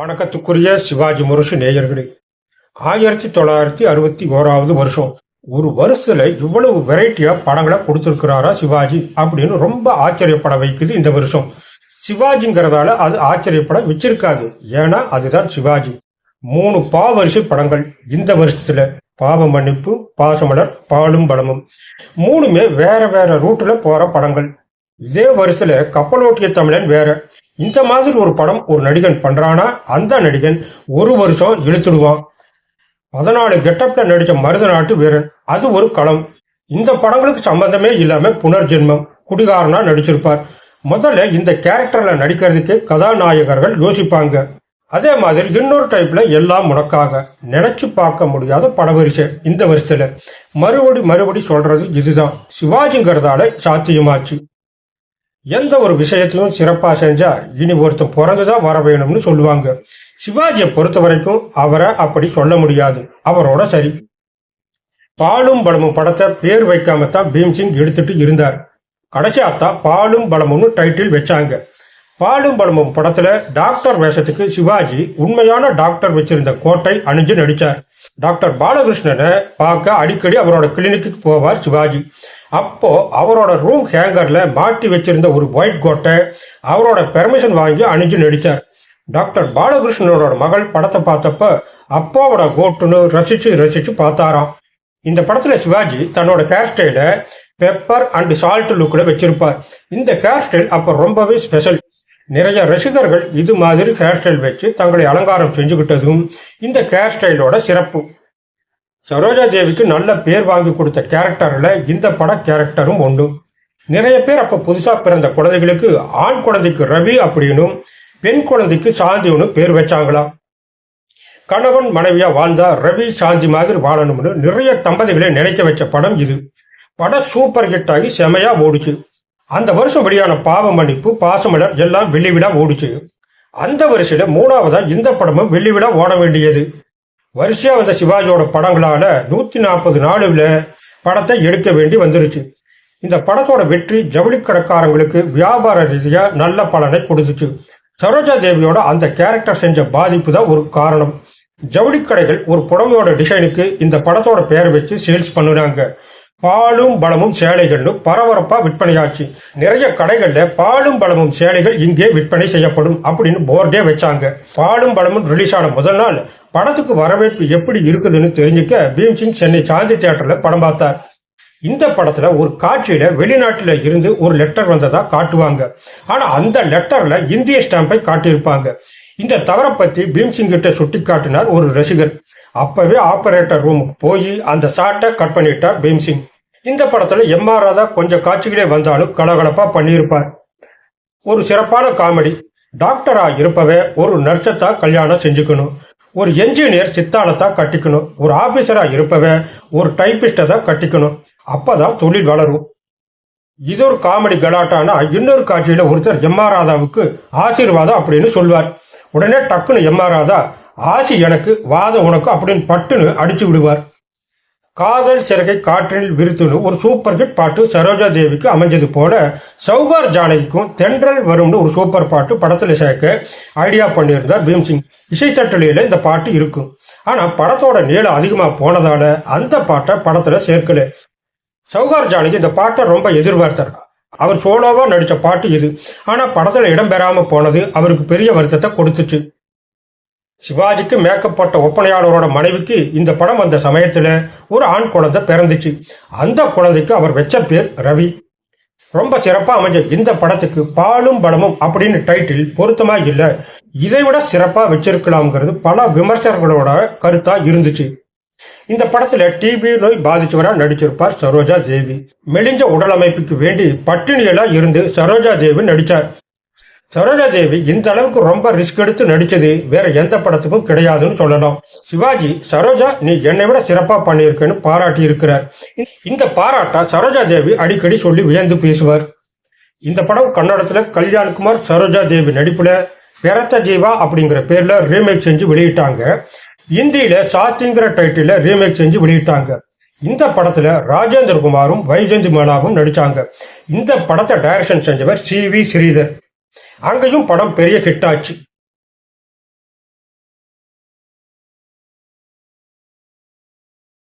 வணக்கத்துக்குரிய சிவாஜி முரசு நேயர்களே ஆயிரத்தி தொள்ளாயிரத்தி அறுபத்தி ஓராவது வருஷம். ஒரு வருஷத்துல இவ்வளவு வெரைட்டியா படங்களை கொடுத்துருக்கிறாரா சிவாஜி அப்படின்னு ரொம்ப ஆச்சரியப்பட வைக்குது இந்த வருஷம். சிவாஜிங்கிறதால அது ஆச்சரியப்பட வச்சிருக்காது. ஏன்னா அதுதான் சிவாஜி. மூணு பா வரிசை படங்கள் இந்த வருஷத்துல. பாவ மன்னிப்பு பாசமலர் பாலும் பலமும். மூணுமே வேற வேற ரூட்ல போற படங்கள். இதே வருஷத்துல கப்பலோட்டிய தமிழன் வேற. இந்த மாதிரி ஒரு படம் ஒரு நடிகன் பண்றானா? அந்த நடிகன் ஒரு வருஷம் இழுத்துடுவான். பதினாலு கெட்டப்ல நடித்த மருத நாட்டு வீரன். அது ஒரு களம். இந்த படங்களுக்கு சம்பந்தமே இல்லாம புனர்ஜென்மம். குடிகாரனா நடிச்சிருப்பார். முதல்ல இந்த கேரக்டர்ல நடிக்கிறதுக்கு கதாநாயகர்கள் யோசிப்பாங்க. அதே மாதிரி இன்னொரு டைப்ல எல்லாம் உனக்காக. நினைச்சு பார்க்க முடியாத படவரிசை இந்த வருஷத்துல. மறுபடி மறுபடி சொல்றது இதுதான். சிவாஜிங்கிறதால சாத்தியமாச்சு. எந்த ஒரு விஷயத்திலும் சிறப்பா செஞ்சா இனி ஒருத்தன் பிறந்துதான் வர வேணும்னு சொல்லுவாங்க. சிவாஜியை பொறுத்த வரைக்கும் அவரை அப்படி சொல்ல முடியாது. அவரோட சரி. பாலும் பலமும் படத்தை பேர் வைக்காமத்தான் பீம்சிங் எடுத்துட்டு இருந்தார். கடைசியாத்தான் பாலும் பலமும்னு டைட்டில் வச்சாங்க. பாலும் பலமும் படத்துல டாக்டர் வேஷத்துக்கு சிவாஜி உண்மையான டாக்டர் வச்சிருந்த கோட்டை அணிஞ்சு நடிச்சார். டாக்டர் பாலகிருஷ்ணனை பார்க்க அடிக்கடி அவரோட கிளினிக்கு போவார் சிவாஜி. அப்போது அவரோட ரூம் ஹேங்கரில் மாட்டி வச்சிருந்த ஒரு ஒயிட் கோட்டை அவரோட பெர்மிஷன் வாங்கி அணிஞ்சு நடித்தார் டாக்டர் பாலகிருஷ்ணனோட மகள் படத்தை பார்த்தப்ப அப்பாவோட கோட்டுன்னு ரசித்து ரசித்து பார்த்தாராம். இந்த படத்தில் சிவாஜி தன்னோட ஹேர் ஸ்டைலை பெப்பர் அண்ட் சால்ட் லுக்கில் வச்சிருப்பார். இந்த ஹேர் ஸ்டைல் அப்போ ரொம்பவே ஸ்பெஷல் நிறைய ரசிகர்கள் இது மாதிரி ஹேர் ஸ்டைல் வச்சு தங்களை அலங்காரம் செஞ்சுக்கிட்டதும் இந்த ஹேர் ஸ்டைலோட சிறப்பு. சரோஜா தேவிக்கு நல்ல பேர் வாங்கி கொடுத்த கேரக்டர்ல இந்த பட கேரக்டரும் ஒன்று நிறைய பேர் அப்ப புதுசா பிறந்த குழந்தைகளுக்கு ஆண் குழந்தைக்கு ரவி அப்படின்னும் பெண் குழந்தைக்கு சாந்தின்னு பேர் வச்சாங்களாம். கணவன் மனைவியா வாழ்ந்தா ரவி சாந்தி மாதிரி வாழணும்னு நிறைய தம்பதிகளை நினைக்க வச்ச படம் இது. படம் சூப்பர் ஹிட் ஆகி செமையா ஓடுச்சு. அந்த வருஷம் வெளியான பாவ மன்னிப்பு பாசமலர் எல்லாம் வெள்ளி விழா ஓடுச்சு. அந்த வருஷத்துல மூணாவதா இந்த படமும் வெள்ளி விழா ஓட வேண்டியது. வரிசையாக வந்த சிவாஜியோட படங்களால் நூற்றி நாற்பது நாளில் படத்தை எடுக்க வேண்டி வந்துருச்சு. இந்த படத்தோட வெற்றி ஜவுளி கடைக்காரங்களுக்கு வியாபார ரீதியாக நல்ல பலனை கொடுத்துச்சு. சரோஜா தேவியோட அந்த கேரக்டர் செஞ்ச பாதிப்பு தான் ஒரு காரணம். ஜவுளி கடைகள் ஒரு புடவையோட டிசைனுக்கு இந்த படத்தோட பேரை வச்சு சேல்ஸ் பண்ணுனாங்க. பாலும் பலமும் சேலைகள்னு பரபரப்பா விற்பனையாச்சு. நிறைய கடைகள்ல பாலும் பலமும் சேலைகள் இங்கே விற்பனை செய்யப்படும் அப்படின்னு போர்டே வச்சாங்க. பாலும் பலமும் ரிலீஸ் ஆன முதல் நாள் படத்துக்கு வரவேற்பு எப்படி இருக்குதுன்னு தெரிஞ்சுக்க பீம்சிங் சென்னை சாந்தி தியேட்டர்ல படம் பார்த்தார். இந்த படத்துல ஒரு காட்சியில வெளிநாட்டுல இருந்து ஒரு லெட்டர் வந்ததா காட்டுவாங்க. ஆனா அந்த லெட்டர்ல இந்திய ஸ்டாம்பை காட்டியிருப்பாங்க. இந்த தவறை பத்தி பீம்சிங் கிட்ட சுட்டி காட்டினார் ஒரு ரசிகர். அப்பவே ஆபரேட்டர் ரூமுக்கு போய் அந்த ஷாட்டை கட் பண்ணிட்டார் பீம்சிங். இந்த படத்துல எம் ஆர் ராதா கொஞ்சம் காட்சிகளே வந்தாலும் கலகலப்பா பண்ணியிருப்பார். ஒரு சிறப்பான காமெடி. டாக்டரா இருப்பவே ஒரு நர்ஸத்தா கல்யாணம் செஞ்சுக்கணும். ஒரு என்ஜினியர் சித்தாளத்தான் கட்டிக்கணும். ஒரு ஆபீசரா இருப்பவே ஒரு டைப்பிஸ்டை தான் கட்டிக்கணும். அப்பதான் தொழில் வளரும். இது ஒரு காமெடி கலாட்டானா இன்னொரு காட்சியில ஒருத்தர் எம் ஆர் ராதாவுக்கு ஆசீர்வாதம் அப்படின்னு சொல்வார். உடனே டக்குன்னு எம் ஆர் ராதா ஆசி எனக்கு வாத உனக்கு அப்படின்னு பட்டுன்னு அடிச்சு விடுவார். காதல் சிறகை காற்றில் விருத்துன்னு ஒரு சூப்பர் ஹிட் பாட்டு சரோஜா தேவிக்கு அமைஞ்சது போல சௌகார் ஜானகிக்கும் தென்றல் வரும்னு ஒரு சூப்பர் பாட்டு படத்தில் சேர்க்க ஐடியா பண்ணியிருந்தார் பீம்சிங். இசைத்தட்டலையில இந்த பாட்டு இருக்கும். ஆனால் படத்தோட நீளம் அதிகமாக போனதால அந்த பாட்டை படத்தில் சேர்க்கல. சௌகார் ஜானகி இந்த பாட்டை ரொம்ப எதிர்பார்த்தார். அவர் சோலோவாக நடித்த பாட்டு இது. ஆனால் படத்தில் இடம்பெறாமல் போனது அவருக்கு பெரிய வருத்தத்தை கொடுத்துச்சு. சிவாஜிக்கு மேக்கப் போட்ட ஒப்பனையாளரோட மனைவிக்கு இந்த படம் வந்த சமயத்தில் ஒரு ஆண் குழந்தை பிறந்துச்சு. அந்த குழந்தைக்கு அவர் வச்ச பேர் ரவி. ரொம்ப சிறப்பாக அமைஞ்ச இந்த படத்துக்கு பாலும் பலமும் அப்படின்னு டைட்டில் பொருத்தமா இல்லை. இதை விட சிறப்பாக வச்சிருக்கலாம்ங்கிறது பல விமர்சகர்களோட கருத்தா இருந்துச்சு. இந்த படத்துல டிபி நோய் பாதிச்சவரா நடிச்சிருப்பார் சரோஜா தேவி. மெலிஞ்ச உடல் அமைப்புக்கு வேண்டி பட்டினியெல்லாம் இருந்து சரோஜா தேவி நடிச்சார். சரோஜா தேவி இந்த அளவுக்கு ரொம்ப ரிஸ்க் எடுத்து நடிச்சது வேற எந்த படத்துக்கும் கிடையாதுன்னு சொல்லலாம். சிவாஜி சரோஜா நீ என்னை விட சிறப்பா பண்ணியிருக்கேன்னு பாராட்டி இருக்கிறார். இந்த பாராட்டா சரோஜா தேவி அடிக்கடி சொல்லி வியந்து பேசுவார். இந்த படம் கன்னடத்துல கல்யாண்குமார் சரோஜா தேவி நடிப்புல பெரத்த ஜீவா அப்படிங்கிற பேர்ல ரீமேக் செஞ்சு வெளியிட்டாங்க. இந்தியில சாத்திங்கிற டைட்டில ரீமேக் செஞ்சு வெளியிட்டாங்க. இந்த படத்துல ராஜேந்திர குமாரும் வைஜெயந்தி மேனாவும் நடிச்சாங்க. இந்த படத்தை டைரக்ஷன் செஞ்சவர் சி வி ஸ்ரீதர். அங்கேயும் படம் பெரிய ஹிட் ஆச்சு.